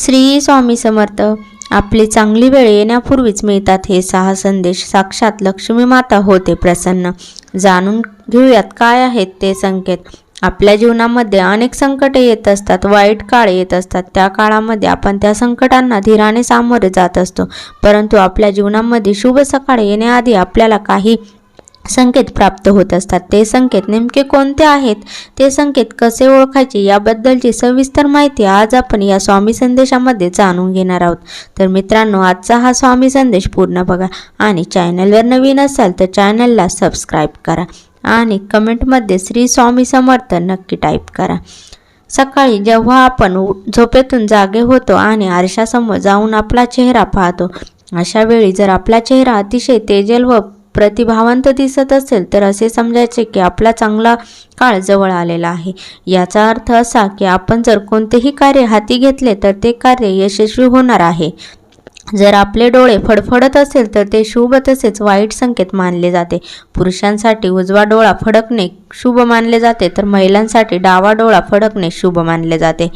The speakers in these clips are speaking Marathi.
श्री स्वामी समर्थ. आपली चांगली वेळ येण्यापूर्वीच मिळतात हे सहा संदेश साक्षात लक्ष्मी माता होते प्रसन्न. जाणून घेऊयात काय आहेत ते संकेत. आपल्या जीवनामध्ये अनेक संकटे येत असतात वाईट काळ येत असतात. त्या काळामध्ये आपण त्या संकटांना धीराने सामोरे जात असतो. परंतु आपल्या जीवनामध्ये शुभ सकाळ येण्याआधी आपल्याला काही संकेत प्राप्त होत असतात. ते संकेत नेमके कोणते आहेत? ते संकेत कसे ओळखायचे? याबद्दलची सविस्तर माहिती आज आपण या स्वामी संदेशामध्ये जाणून घेणार आहोत. तर मित्रांनो आजचा हा स्वामी संदेश पूर्ण बघा आणि चॅनलवर नवीन असाल तर चॅनलला सबस्क्राईब करा आणि कमेंटमध्ये श्री स्वामी समर्थ नक्की टाईप करा. सकाळी जेव्हा आपण उ- झोपेतून जागे होतो आणि आरशासमोर जाऊन आपला चेहरा पाहतो अशा वेळी जर आपला चेहरा अतिशय तेजल व प्रतिभावंत दिसत असेल तर असे समजायचे की आपला चांगला काळ जवळ आलेला आहे. याचा अर्थ असा की आपण जर कोणतेही कार्य हाती घेतले तर ते कार्य यशस्वी होणार आहे. जर आपले डोळे फडफडत असेल तर ते शुभ तसेच वाईट संकेत मानले जाते. पुरुषांसाठी उजवा डोळा फडकणे शुभ मानले जाते तर महिलांसाठी डावा डोळा फडकणे शुभ मानले जाते.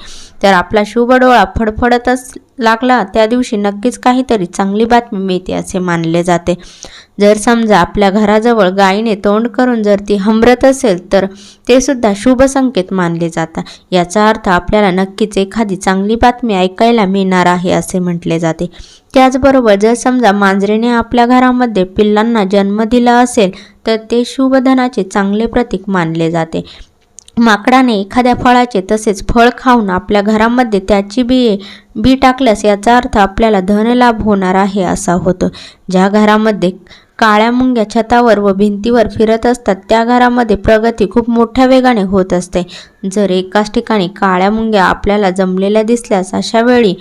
तर आपला शुभ डोळा फडफडत अस लागला त्या दिवशी नक्कीच काहीतरी चांगली बातमी मिळते असे मानले जाते. जर समजा आपल्या घराजवळ गायीने तोंड करून जर ती हमरत असेल तर ते सुद्धा शुभ संकेत मानले जातात. याचा अर्थ आपल्याला नक्कीच एखादी चांगली बातमी ऐकायला मिळणार आहे असे म्हटले जाते. त्याचबरोबर जर समजा मांजरीने आपल्या घरामध्ये पिल्लांना जन्म दिला असेल तर ते शुभ धनाचे चांगले प्रतीक मानले जाते. माकडाने एखाद्या फळाचे तसेच फळ खाऊन आपल्या घरामध्ये त्याची बी बी टाकल्यास याचा अर्थ आपल्याला धनलाभ होणार आहे असा होतो. ज्या घरामध्ये काळ्या मुंग्या छतावर व भिंतीवर फिरत असतात त्या घरामध्ये प्रगती खूप मोठ्या वेगाने होत असते. जर एकाच ठिकाणी काळ्या मुंग्या आपल्याला जमलेल्या दिसल्यास अशा वेळी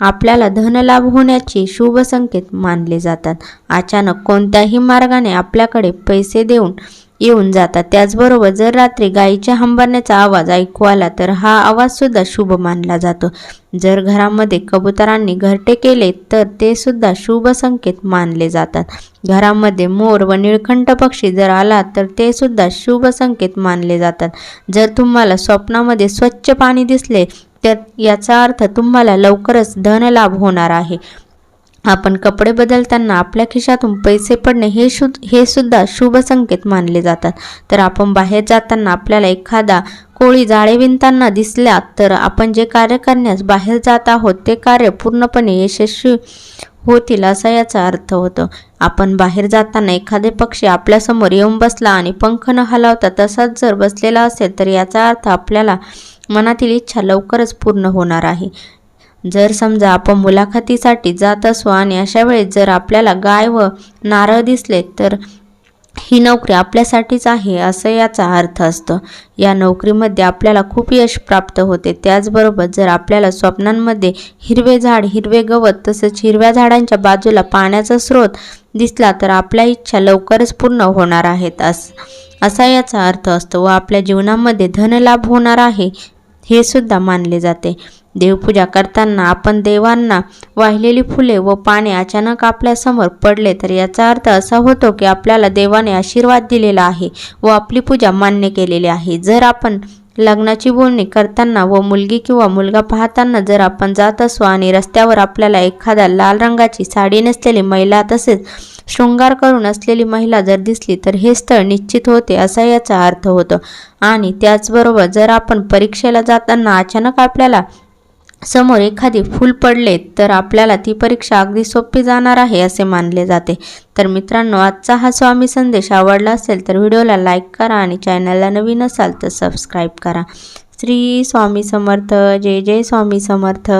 आपल्याला धनलाभ होण्याचे शुभ संकेत मानले जातात. अचानक कोणत्याही मार्गाने आपल्याकडे पैसे देऊन येऊन जातात. त्याचबरोबर जर रात्री गायीच्या हंबरण्याचा आवाज ऐकू आला तर हा आवाज सुद्धा शुभ मानला जातो. जर घरामध्ये कबुतरांनी घरटे केले तर ते सुद्धा शुभ संकेत मानले जातात. घरामध्ये मोर व निळखंठ पक्षी जर आला तर ते सुद्धा शुभ संकेत मानले जातात. जर तुम्हाला स्वप्नामध्ये स्वच्छ पाणी दिसले तर याचा अर्थ तुम्हाला लवकरच धनलाभ होणार आहे. आपण कपडे बदलताना आपल्या खिशातून पैसे पडणे हे शु हे सुद्धा शुभ संकेत मानले जातात. तर आपण बाहेर जाताना आपल्याला एखादा कोळी जाळे विणताना दिसल्या तर आपण जे कार्य करण्यास बाहेर जात आहोत ते कार्य पूर्णपणे यशस्वी होतील असा याचा अर्थ होतो. आपण बाहेर जाताना एखादे पक्षी आपल्यासमोर येऊन बसला आणि पंख न हलावता तसाच जर बसलेला असेल तर याचा अर्थ आपल्याला मनातील इच्छा लवकरच पूर्ण होणार आहे. जर समजा आपण मुलाखतीसाठी जात असू आणि अशा वेळेस जर आपल्याला गाय व नारळ दिसले तर ही नोकरी आपल्यासाठीच आहे असं याचा अर्थ असतो. या नोकरीमध्ये आपल्याला खूप यश प्राप्त होते. त्याचबरोबर जर आपल्याला स्वप्नांमध्ये हिरवे झाड हिरवे गवत तसेच हिरव्या झाडांच्या बाजूला पाण्याचा स्रोत दिसला तर आपल्या इच्छा लवकरच पूर्ण होणार आहेत अस असा याचा अर्थ असतो व आपल्या जीवनामध्ये धनलाभ होणार आहे. हे सुद्धा मानले जाते. देवपूजा करताना आपण देवांना वाहिलेली फुले व पाने अचानक आपल्यासमोर पडले तर याचा अर्थ असा होतो की आपल्याला देवाने आशीर्वाद दिलेला आहे व आपली पूजा मान्य केलेली आहे. जर आपण लग्नाची बोलणी करताना व मुलगी किंवा मुलगा पाहताना जर आपण जात असू आणि रस्त्यावर आपल्याला एखादा लाल रंगाची साडी नसलेली महिला तसेच शृंगार करून असलेली महिला जर दिसली तर हे स्थळ निश्चित होते असा याचा अर्थ होतो. आणि त्याचबरोबर जर आपण परीक्षेला जाताना अचानक आपल्याला समोर एखादी फूल पडले तर आपल्याला ती परीक्षा अगदी सोपी जाणार आहे असे मानले जाते. तर मित्रांनो आजचा हा स्वामी संदेश आवडला असेल तर व्हिडिओला लाईक करा आणि चॅनलला नवीन असाल तर सबस्क्राईब करा. श्री स्वामी समर्थ जय जय स्वामी समर्थ.